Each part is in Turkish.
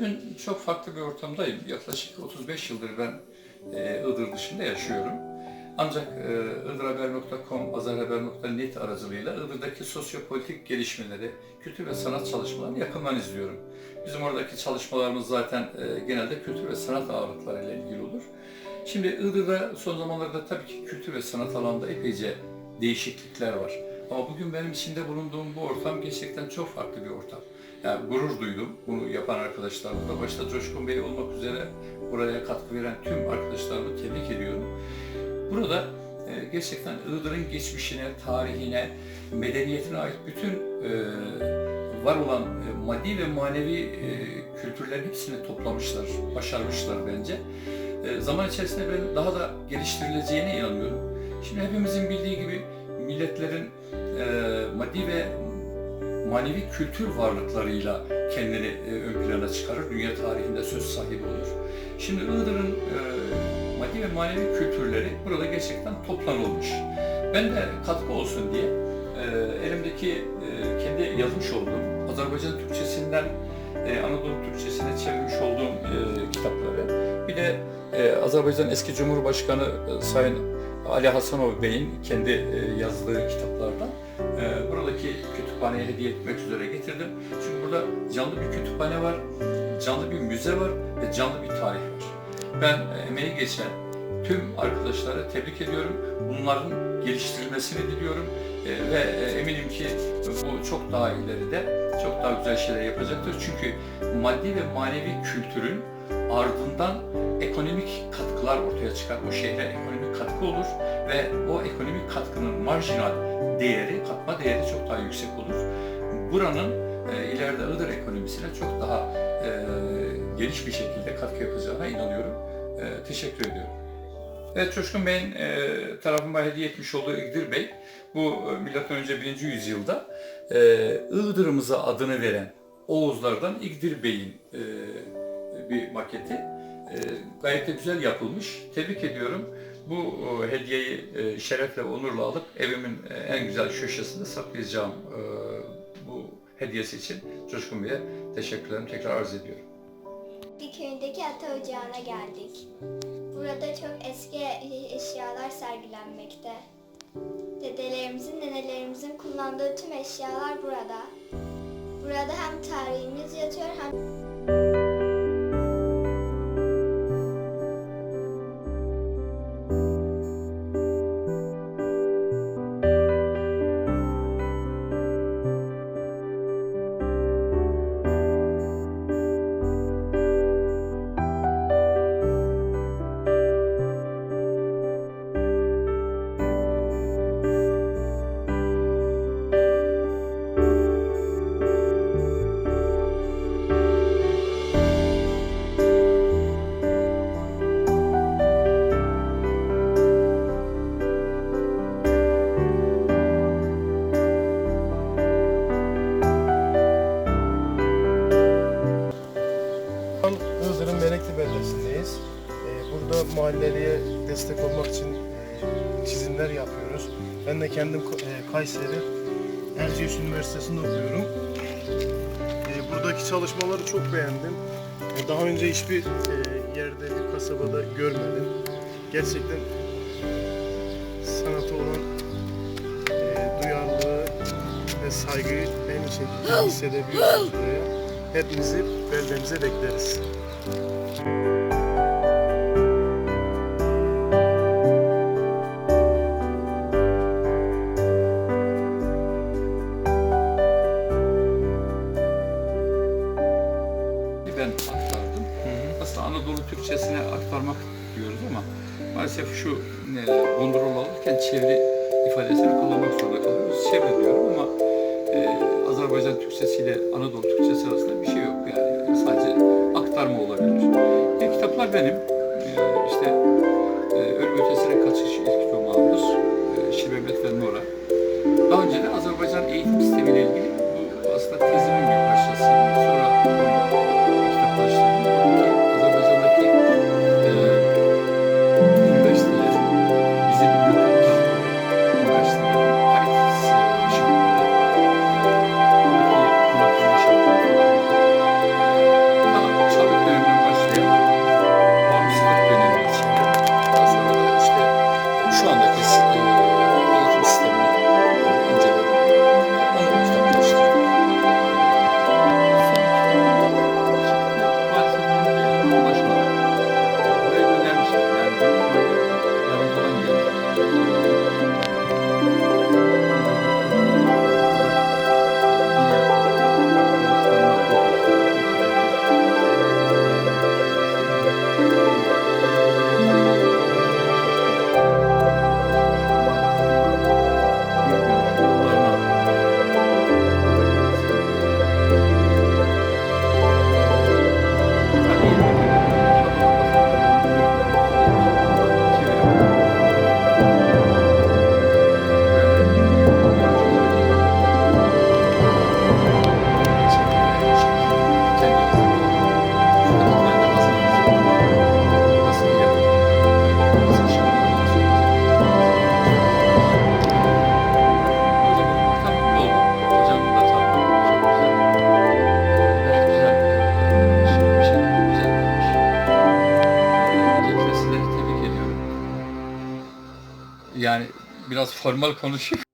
bugün çok farklı bir ortamdayım. Yaklaşık 35 yıldır ben e, Iğdır dışında yaşıyorum. Ancak e, iğdırhaber.com, azarhaber.net aracılığıyla Iğdır'daki sosyopolitik gelişmeleri, kültür ve sanat çalışmalarını yakından izliyorum. Bizim oradaki çalışmalarımız zaten e, genelde kültür ve sanat ağırlıklarıyla ilgili olur. Şimdi Iğdır'da son zamanlarda tabii ki kültür ve sanat alanında epeyce değişiklikler var. Ama bugün benim içinde bulunduğum bu ortam gerçekten çok farklı bir ortam. Yani gurur duydum bunu yapan arkadaşlarımla. Başta Coşkun Bey olmak üzere buraya katkı veren tüm arkadaşlarımı tebrik ediyorum. Burada e, gerçekten Iğdır'ın geçmişine, tarihine, medeniyetine ait bütün e, var olan e, maddi ve manevi kültürlerin hepsini toplamışlar, başarmışlar bence. Zaman içerisinde ben daha da geliştirileceğine inanıyorum. Şimdi hepimizin bildiği gibi milletlerin maddi ve manevi kültür varlıklarıyla kendini e, ön plana çıkarır, dünya tarihinde söz sahibi olur. Şimdi Iğdır'ın e, maddi ve manevi kültürleri burada gerçekten toplanılmış. Ben de katkı olsun diye e, elimdeki e, kendi yazmış olduğum Azerbaycan Türkçesinden Anadolu Türkçesine çevirmiş olduğum kitapları, bir de Azerbaycan eski Cumhurbaşkanı Sayın Ali Hasanov Bey'in kendi yazdığı kitaplardan e, buradaki kütüphaneye hediye etmek üzere getirdim. Çünkü burada canlı bir kütüphane var, canlı bir müze var ve canlı bir tarih var. Ben e, emeği geçen tüm arkadaşlara tebrik ediyorum. Bunların geliştirilmesini diliyorum E, ve eminim ki bu çok daha ileride çok daha güzel şeyler yapacaktır. Çünkü maddi ve manevi kültürün ardından ekonomik katkılar ortaya çıkar. O şehre ekonomik katkı olur ve o ekonomik katkının marjinal değeri, katma değeri çok daha yüksek olur. Buranın e, ileride Iğdır ekonomisine çok daha e, geniş bir şekilde katkı yapacağına inanıyorum. E, teşekkür ediyorum. Evet Coşkun Bey'in e, tarafıma hediye etmiş olduğu İgdir Bey, bu e, M.Ö. 1. yüzyılda e, Iğdır'ımıza adını veren Oğuzlardan İgdir Bey'in e, bir maketi. E, gayet de güzel yapılmış. Tebrik ediyorum. Bu e, hediyeyi e, şerefle, onurla alıp evimin e, en güzel köşesinde saklayacağım bu hediyesi için Coşkun Bey'e teşekkürlerimi tekrar arz ediyorum. Bir köyündeki ata ocağına geldik. Burada çok eski eşyalar sergilenmekte. Dedelerimizin, nenelerimizin kullandığı tüm eşyalar burada. Burada hem tarihimiz yatıyor hem Ben de kendim e, Kayseri Erciyes Üniversitesi'nde okuyorum. E, buradaki çalışmaları çok beğendim. E, daha önce hiçbir yerde, bir kasabada görmedim. Gerçekten sanata olan duyarlılığı ve saygıyı en iyi şekilde hissedebiliyoruz buraya. Hepinizi beldemize bekleriz. Ben alırken çeviri ifadesini kullanmak zorunda kalıyoruz. Çevre diyorum ama e, Azerbaycan Türkçesiyle Anadolu Türkçesi arasında bir şey yok yani. Sadece aktarma olabilir. E, kitaplar benim. E, işte e, Ölüm Ötesine Kaçış ilk romanımız. E, Şirbet ve Nora. Daha önce de Azerbaycan eğitim sistemiyle ilgili biraz formal konuşayım.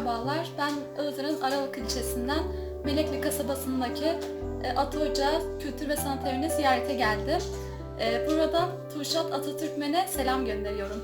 Merhabalar, ben Iğdır'ın Aralık ilçesinden Melekli kasabasındaki e, Ata Hoca Kültür ve Sanat Evi'ne ziyarete geldim. E, Burada Turşat Atatürkmen'e selam gönderiyorum.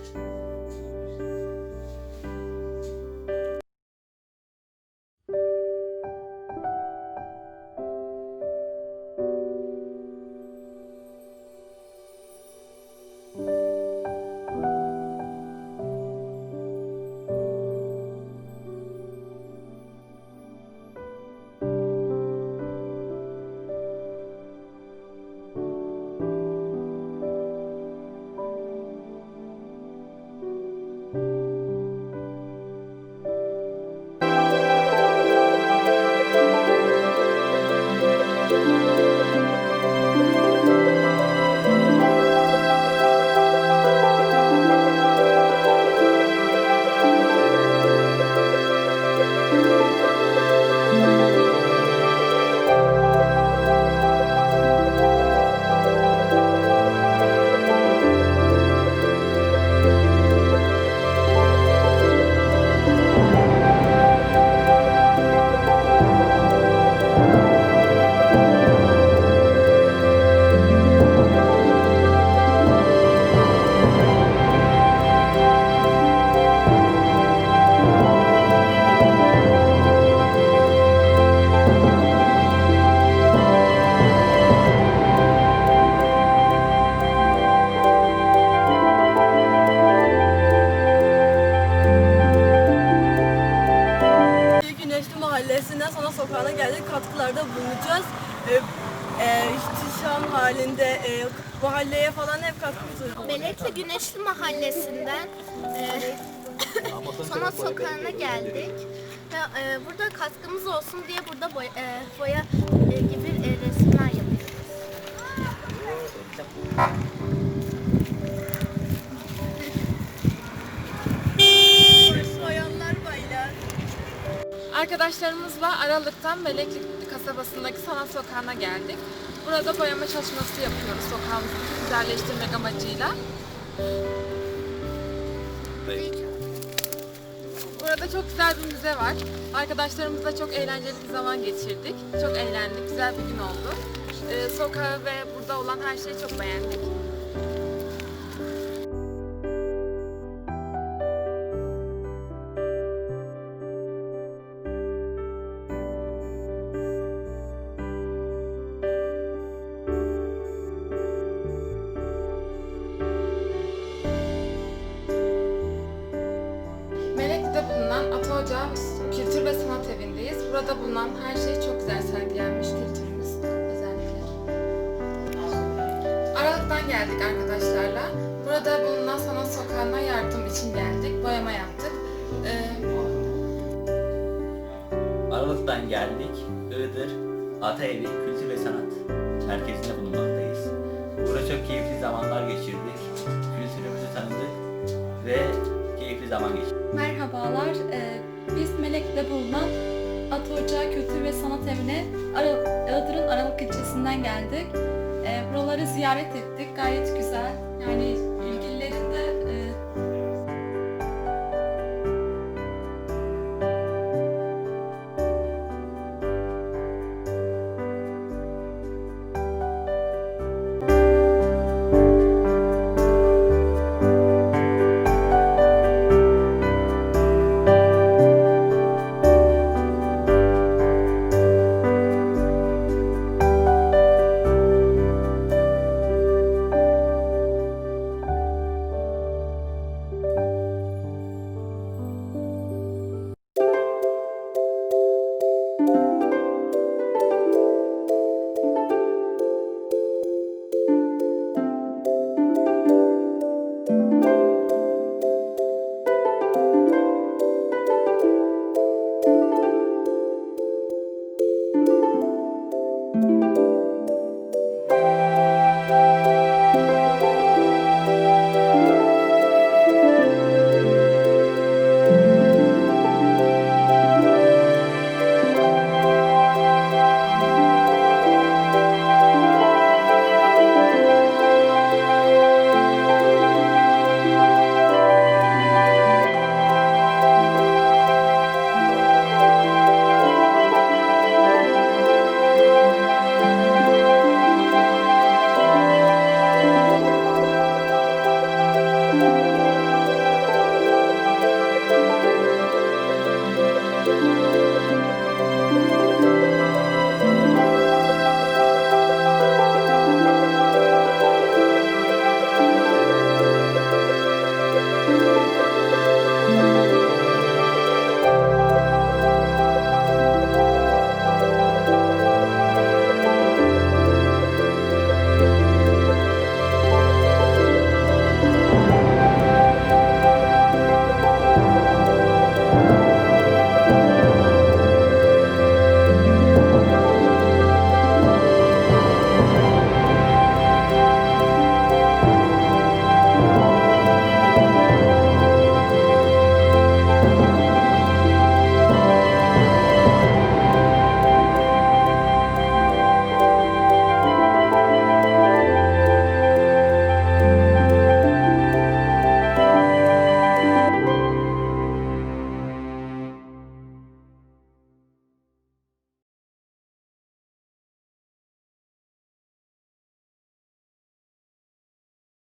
mahalleye falan hep katkımız Melekli Güneşli Mahallesi'nden e, Sanat Sokağı'na geldik. Ve e, burada katkımız olsun diye burada boya, e, boya e, gibi e, resimler yapıyoruz. Arkadaşlarımızla Aralık'tan Melekli kasabasındaki sanat sokağına geldik. Burada boyama çalışması yapıyoruz sokağımızı güzelleştirmek amacıyla. Burada çok güzel bir müze var. Arkadaşlarımızla çok eğlenceli bir zaman geçirdik. Çok eğlendik, güzel bir gün oldu. Ee, sokağı ve burada olan her şeyi çok beğendik. Burada bulunan her şey çok güzel sergilenmiş kültürümüz özellikle. Aralık'tan geldik arkadaşlarla. Burada bulunan sanat sokağına yardım için geldik. Boyama yaptık. Ee, Aralık'tan geldik. Iğdır Ataevi Kültür ve Sanat Merkezi'nde bulunmaktayız. Burada çok keyifli zamanlar geçirdik. Kültürümüzü tanıdık ve keyifli zaman geçirdik. Merhabalar, e, biz Melek'te bulunan Atı Ocağı Kültür ve Sanat Evi'ne Ara- Iğdır'ın Aralık ilçesinden geldik. E, buraları ziyaret ettik, gayet güzel. Yani